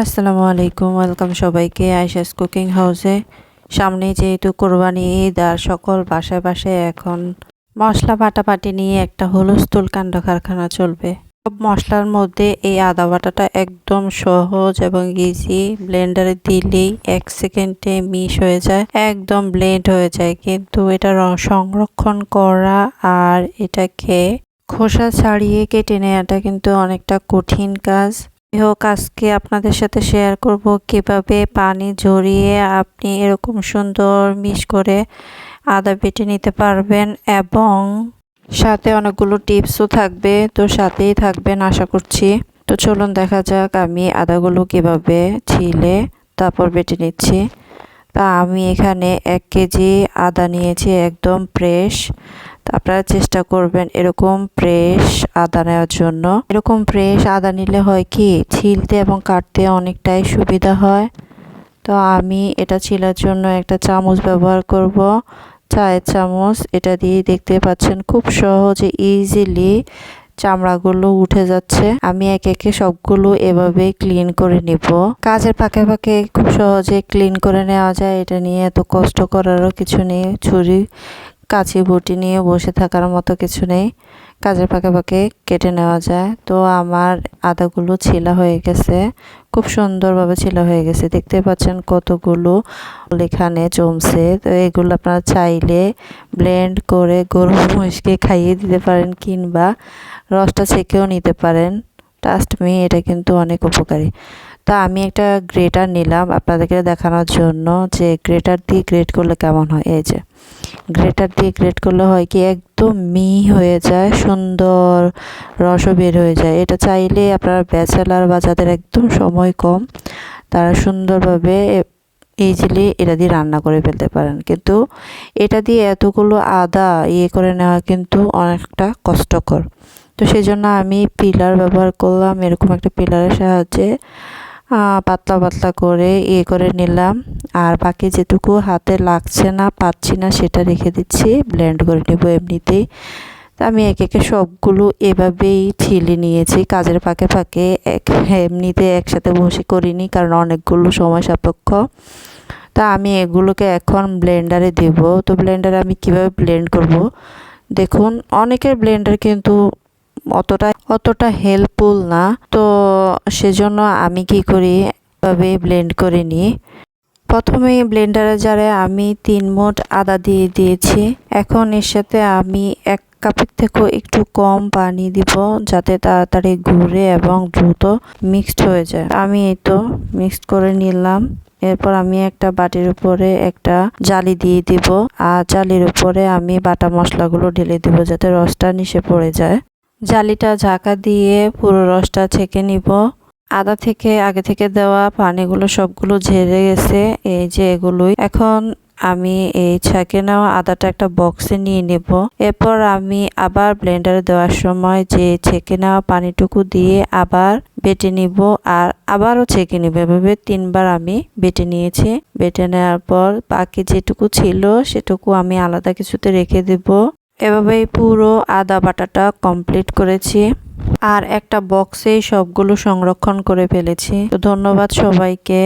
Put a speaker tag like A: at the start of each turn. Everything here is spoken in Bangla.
A: আসসালামু আলাইকুম, ওয়েলকাম সবাইকে আয়সাস কুকিং হাউসে। সামনে যেহেতু কোরবানি ঈদ আর সকল বাসায় বাসায় এখন মশলা বাটাবাটি নিয়ে একটা হুলস্থুল কাণ্ড কারখানা চলবে। সব মশলার মধ্যে এই আদা বাটাটা একদম সহজ এবং ইজি ব্লেন্ডারে দিলেই এক সেকেন্ডে মিশ হয়ে যায়, একদম ব্লেন্ড হয়ে যায়। কিন্তু এটা সংরক্ষণ করা আর এটাকে খোসা ছাড়িয়ে কেটে নেওয়াটা কিন্তু অনেকটা কঠিন কাজ। হোক আজকে আপনাদের সাথে শেয়ার করব কীভাবে পানি ঝরিয়ে আপনি এরকম সুন্দর মিশ করে আদা বেটে নিতে পারবেন এবং সাথে অনেকগুলো টিপসও থাকবে, তো সাথেই থাকবেন আশা করছি। তো চলুন দেখা যাক আমি আদাগুলো কীভাবে ছিলে তারপর বেটে নিচ্ছি। তা আমি এখানে এক কেজি আদা নিয়েছি, একদম ফ্রেশ আপনারা চেষ্টা করবেন এরকম ফ্রেশ আদা নেওয়ার জন্য। এরকম ফ্রেশ আদা নিলে হয় কি, ছিলতে এবং কাটতে অনেকটাই সুবিধা হয়। তো আমি এটা ছিলার জন্য একটা চামচ ব্যবহার করব। চায়ের চামচ, এটা দিয়ে দেখতে পাচ্ছেন খুব সহজে ইজিলি চামড়াগুলো উঠে যাচ্ছে। আমি একে একে সবগুলো এভাবে ক্লিন করে নিব। কাজের ফাঁকে ফাঁকে খুব সহজে ক্লিন করে নেওয়া যায়। এটা নিয়ে এত কষ্ট করারও কিছু নেই। ছুরি কাঁচি বটি নিয়ে বসে থাকার মতো কিছু নেই। কাজের ফাঁকে ফাঁকে কেটে নেওয়া যায়। তো আমার আদাগুলো ছিলা হয়ে গেছে। খুব সুন্দরভাবে ছিলা হয়ে গেছে। দেখতে পাচ্ছেন কতগুলো এখানে জমছে। তো এগুলো আপনারা চাইলে ব্লেন্ড করে গরু মহিষকে খাইয়ে দিতে পারেন কিংবা রসটা ছেঁকেও নিতে পারেন। ট্রাস্ট মি এটা কিন্তু অনেক উপকারী। তা আমি একটা গ্রেটার নিলাম আপনাদেরকে দেখানোর জন্য যে গ্রেটার দিয়ে গ্রেট করলে কেমন হয়। এই যে গ্রেটার দিয়ে গ্রেট করলে হয় কি একদম মিহি হয়ে যায়, সুন্দর রসও বের হয়ে যায়। এটা চাইলে আপনারা ব্যাচেলার বা যাদের একদম সময় কম, তারা সুন্দরভাবে ইজিলি এটা দিয়ে রান্না করে ফেলতে পারেন। কিন্তু এটা দিয়ে এতগুলো আদা ইয়ে করে নেওয়া কিন্তু অনেকটা কষ্টকর। তো সেই জন্য আমি পিলার ব্যবহার করলাম, এরকম একটা পিলারের সাহায্যে। পাতলা পাতলা করে ইয়ে করে নিলাম। আর বাকি যেটুকু হাতে লাগছে না, পাচ্ছি না, সেটা রেখে দিচ্ছি। ব্লেন্ড করে নেব এমনিতেই। তা আমি একে একে সবগুলো এভাবেই ছিলে নিয়েছি। কাজের ফাঁকে ফাঁকে এক, এমনিতে একসাথে বসে করিনি কারণ অনেকগুলো সময় সাপেক্ষ। তা আমি এগুলোকে এখন ব্লেন্ডারে দেব। তো ব্লেন্ডারে আমি কীভাবে ব্লেন্ড করব? দেখুন, অনেকের ব্লেন্ডার কিন্তু অতটা অতটা হেল্পফুল না। তো সেজন্য আমি কি করি, এভাবে ব্লেন্ড করে নিই। প্রথমে ব্লেন্ডারে জারে আমি তিন মোট আদা দিয়ে দিয়েছি। এখন এর সাথে আমি এক কাপের থেকেও একটু কম পানি দিব, যাতে তাড়াতাড়ি ঘুরে এবং দ্রুত মিক্সড হয়ে যায়। আমি এই তো মিক্সড করে নিলাম। এরপর আমি একটা বাটির উপরে একটা জালি দিয়ে দিব। আর জালির উপরে আমি বাটা মশলাগুলো ঢেলে দিব, যাতে রসটা নিচে পড়ে যায়। জালিটা ঝাঁকা দিয়ে পুরো রসটা ছেঁকে নিব। আদা থেকে, আগে থেকে দেওয়া পানিগুলো সবগুলো ঝেড়ে গেছে। এই যে এগুলোই। এখন আমি এই ছাঁকে নেওয়া আদাটা একটা বক্সে নিয়ে নেব। এরপর আমি আবার ব্লেন্ডারে দেওয়ার সময় যে ছেঁকে নেওয়া পানিটুকু দিয়ে আবার বেটে নিব আর আবারও ছেঁকে নিব। এভাবে তিনবার আমি বেটে নিয়েছি। বেটে নেওয়ার পর বাকি যেটুকু ছিল সেটুকু আমি আলাদা কিছুতে রেখে দেব। এভাবেই পুরো আদা বাটাটা কমপ্লিট করেছি। আর একটা বক্সে সবগুলো সংরক্ষণ করে ফেলেছি। তো ধন্যবাদ সবাইকে।